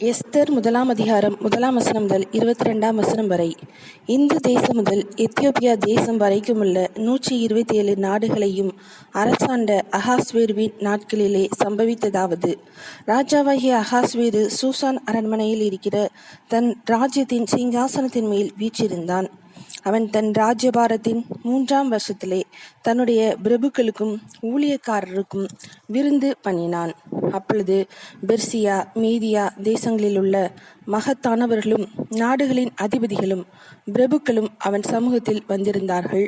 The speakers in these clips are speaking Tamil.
எஸ்தர் முதலாம் அதிகாரம் முதலாம் வசனம் முதல் இருபத்தி ரெண்டாம் வசனம் வரை. இந்து தேசம் முதல் எத்தியோப்பியா தேசம் வரைக்குமுள்ள நூற்றி இருபத்தி ஏழு நாடுகளையும் அரசாண்ட அகாஸ்வேருவின் நாட்களிலே சம்பவித்ததாவது. ராஜாவாகிய அகாஸ்வேரு சூசான் அரண்மனையில் இருக்கிற தன் ராஜ்யத்தின் சிங்காசனத்தின் மேல் வீற்றிருந்தான். அவன் தன் ராஜ்யபாரத்தின் மூன்றாம் வருஷத்திலே தன்னுடைய பிரபுக்களுக்கும் ஊழியக்காரருக்கும் விருந்து பண்ணினான். அப்பொழுது பெர்சியா மீதியா தேசங்களில் உள்ள மகத்தானவர்களும் நாடுகளின் அதிபதிகளும் பிரபுக்களும் அவன் சமூகத்தில் வந்திருந்தார்கள்.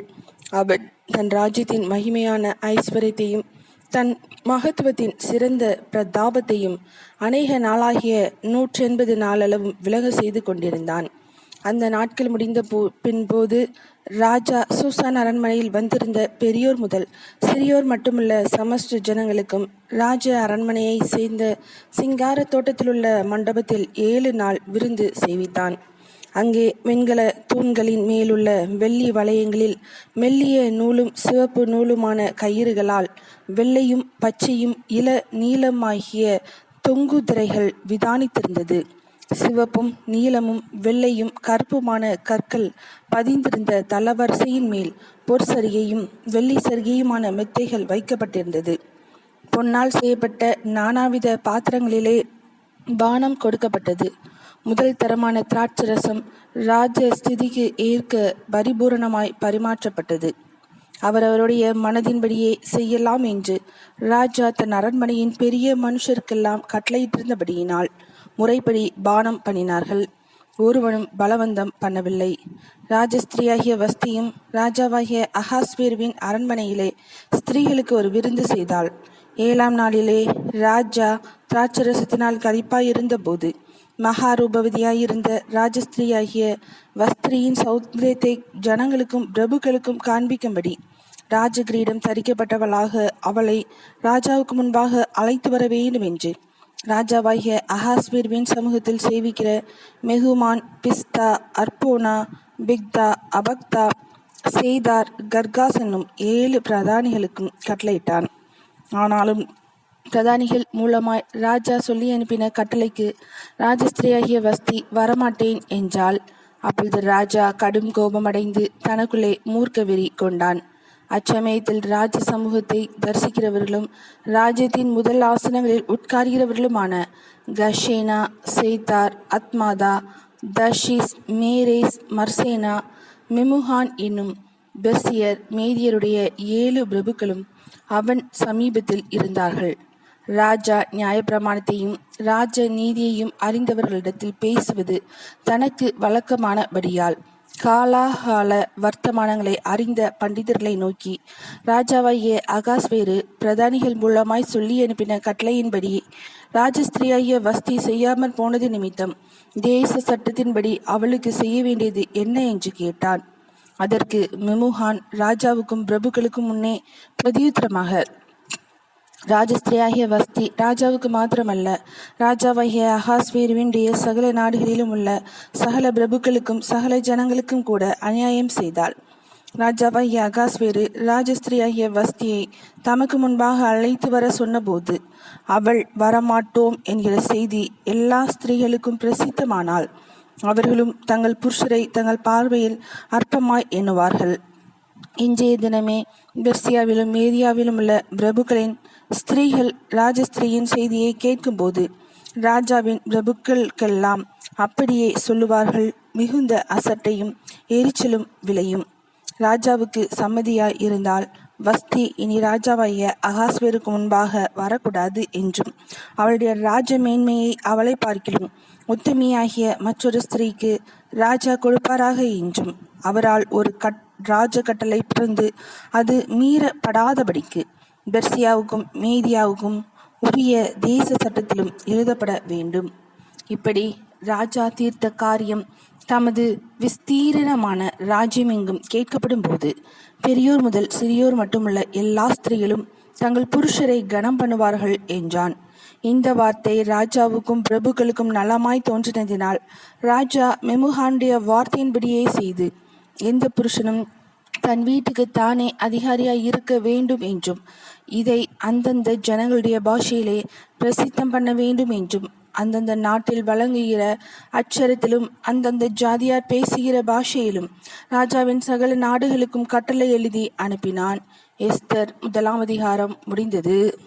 அவன் தன் ராஜ்யத்தின் மகிமையான ஐஸ்வர்யத்தையும் தன் மகத்துவத்தின் சிறந்த பிரதாபத்தையும் அநேக நாளாகிய நூற்றெண்பது நாளளவும் விலக செய்து கொண்டிருந்தான். அந்த நாட்கள் முடிந்த போ பின்போது ராஜா சூசான் அரண்மனையில் வந்திருந்த பெரியோர் முதல் சிறியோர் மட்டுமல்ல சமஸ்ட ஜனங்களுக்கும் ராஜ அரண்மனையை சேர்ந்த சிங்கார தோட்டத்திலுள்ள மண்டபத்தில் ஏழு நாள் விருந்து செய்வித்தான் அங்கே வெண்கல தூண்களின் மேலுள்ள வெள்ளி வளையங்களில் மெல்லிய நூலும் சிவப்பு நூலுமான கயிறுகளால் வெள்ளையும் பச்சையும் இள நீளமாகிய தொங்கு திரைகள் விதானித்திருந்தது. சிவப்பும் நீலமும் வெள்ளையும் கருப்புமான கற்கள் பதிந்திருந்த தளவரிசையின் மேல் பொற் சரிகையும் வெள்ளி சரிகையுமான மெத்தைகள் வைக்கப்பட்டிருந்தது. பொன்னால் செய்யப்பட்ட நானாவித பாத்திரங்களிலே பானம் கொடுக்கப்பட்டது. முதல் தரமான திராட்சரசம் ரசம் ராஜஸ்திதிக்கு ஏற்க பரிபூரணமாய் பரிமாற்றப்பட்டது. அவரவருடைய மனதின்படியே செய்யலாம் என்று ராஜா தன் அரண்மனையின் பெரிய மனுஷருக்கெல்லாம் கட்டளையிட்டிருந்தபடியினால் முறைப்படி பானம் பண்ணினார்கள். ஒருவனும் பலவந்தம் பண்ணவில்லை. ராஜஸ்திரியாகிய வஸ்தியும் ராஜாவாகிய அகாஸ்வேருவின் அரண்மனையிலே ஸ்திரீகளுக்கு ஒரு விருந்து செய்தாள். ஏழாம் நாளிலே ராஜா திராட்சரசத்தினால் கரிப்பாயிருந்த போது மகாரூபவதியாயிருந்த ராஜஸ்திரியாகிய வஸ்திரியின் சௌந்தரியத்தை ஜனங்களுக்கும் பிரபுக்களுக்கும் காண்பிக்கும்படி ராஜகிரீடம் தரிக்கப்பட்டவளாக அவளை ராஜாவுக்கு முன்பாக அழைத்து வர வேண்டும் என்று ராஜாவாகிய அஹாஸ்வீர்வின் சமூகத்தில் சேவிக்கிற மெகுமான் பிஸ்தா அர்போனா பிக்தா அபக்தா செய்தார் கர்காஸ் என்னும் ஏழு பிரதானிகளுக்கும் கட்டளையிட்டான். ஆனாலும் பிரதானிகள் மூலமாய் ராஜா சொல்லி அனுப்பின கட்டளைக்கு ராஜஸ்திரியாகிய வஸ்தி வரமாட்டேன் என்றால் அப்பொழுது ராஜா கடும் கோபமடைந்து தனக்குள்ளே மூர்க்க வெறி கொண்டான். அச்சமயத்தில் ராஜ சமூகத்தை தரிசிக்கிறவர்களும் ராஜ்யத்தின் முதல் ஆசனங்களில் உட்கார்கிறவர்களுமான கஷேனா சேத்தார் அத்மாதா தஷிஸ் மேரேஸ் மர்சேனா மெமுஹான் என்னும் பெர்சியர் மேதியருடைய ஏழு பிரபுக்களும் அவன் சமீபத்தில் இருந்தார்கள். ராஜா நியாயப்பிரமாணத்தையும் ராஜ நீதியையும் அறிந்தவர்களிடத்தில் பேசுவது தனக்கு வழக்கமானபடியால் காலாகால வர்த்தமானங்களை அறிந்த பண்டிதர்களை நோக்கி ராஜாவாகிய அகாஸ்வேரு பிரதானிகள் மூலமாய் சொல்லி அனுப்பின கட்டளையின்படி ராஜஸ்திரியாகிய வஸ்தி செய்யாமல் போனது நிமித்தம் தேச சட்டத்தின்படி அவளுக்கு செய்ய வேண்டியது என்ன என்று கேட்டான். அதற்கு மெமுஹான் ராஜாவுக்கும் பிரபுக்களுக்கும் முன்னே பிரதியுத்தரமாக ராஜஸ்திரியாகிய வஸ்தி ராஜாவுக்கு மாத்திரமல்ல. ராஜாவாகிய அகாஸ்வேருவினுடைய சகல நாடுகளிலும் உள்ள சகல பிரபுக்களுக்கும் சகல ஜனங்களுக்கும் கூட அநியாயம் செய்தாள். ராஜாவாகிய அகாஸ்வேரு ராஜஸ்திரியாகிய வஸ்தியை தமக்கு முன்பாக அழைத்து வர சொன்னபோது அவள் வரமாட்டோம் என்கிற செய்தி எல்லா ஸ்திரீகளுக்கும் பிரசித்தமானாள். அவர்களும் தங்கள் புருஷரை தங்கள் பார்வையில் அற்பமாய் எண்ணுவார்கள். இன்றைய தினமே பெர்சியாவிலும் ஏரியாவிலும் உள்ள பிரபுக்களின் ஸ்திரீகள் ராஜஸ்திரியின் செய்தியை கேட்கும்போது ராஜாவின் பிரபுக்களுக்கெல்லாம் அப்படியே சொல்லுவார்கள். மிகுந்த அசட்டையும் எரிச்சலும் விளையும். ராஜாவுக்கு சம்மதியாய் இருந்தால் வஸ்தி இனி ராஜாவாய அகாஸ்வேருக்கு முன்பாக வரக்கூடாது என்றும் அவளுடைய ராஜ மேன்மையை அவளை பார்க்கிலும். உத்தமியாகிய மற்றொரு ஸ்திரீக்கு ராஜா கொடுப்பாராக என்றும் அவரால் ஒரு கட் ராஜ கட்டளை பிறந்து அது மீறப்படாதபடிக்கு பெர்சியாவுக்கும் மேதியாவுக்கும் உரிய தேச சட்டத்திலும் எழுதப்பட வேண்டும். இப்படி ராஜா தீர்த்த காரியம் தமது விஸ்தீரணமான ராஜ்யம் எங்கும் கேட்கப்படும் போது பெரியோர் முதல் சிறியோர் மட்டுமல்ல எல்லா ஸ்திரீகளும் தங்கள் புருஷரை கனம் பண்ணுவார்கள் என்றான். இந்த வார்த்தை ராஜாவுக்கும் பிரபுக்களுக்கும் நலமாய் தோன்றினதினால் ராஜா மெமுஹாண்டிய வார்த்தையின்படியே செய்து எந்த புருஷனும் தன் வீட்டுக்கு தானே அதிகாரியாய் இருக்க வேண்டும் என்றும் இதை அந்தந்த ஜனங்களுடைய பாஷையிலே பிரசித்தம் பண்ண வேண்டும் என்றும் அந்தந்த நாட்டில் வழங்குகிற அச்சரத்திலும் அந்தந்த ஜாதியார் பேசுகிற பாஷையிலும் ராஜாவின் சகல நாடுகளுக்கும் கட்டளை எழுதி அனுப்பினான். எஸ்தர் முதலாம் அதிகாரம் முடிந்தது.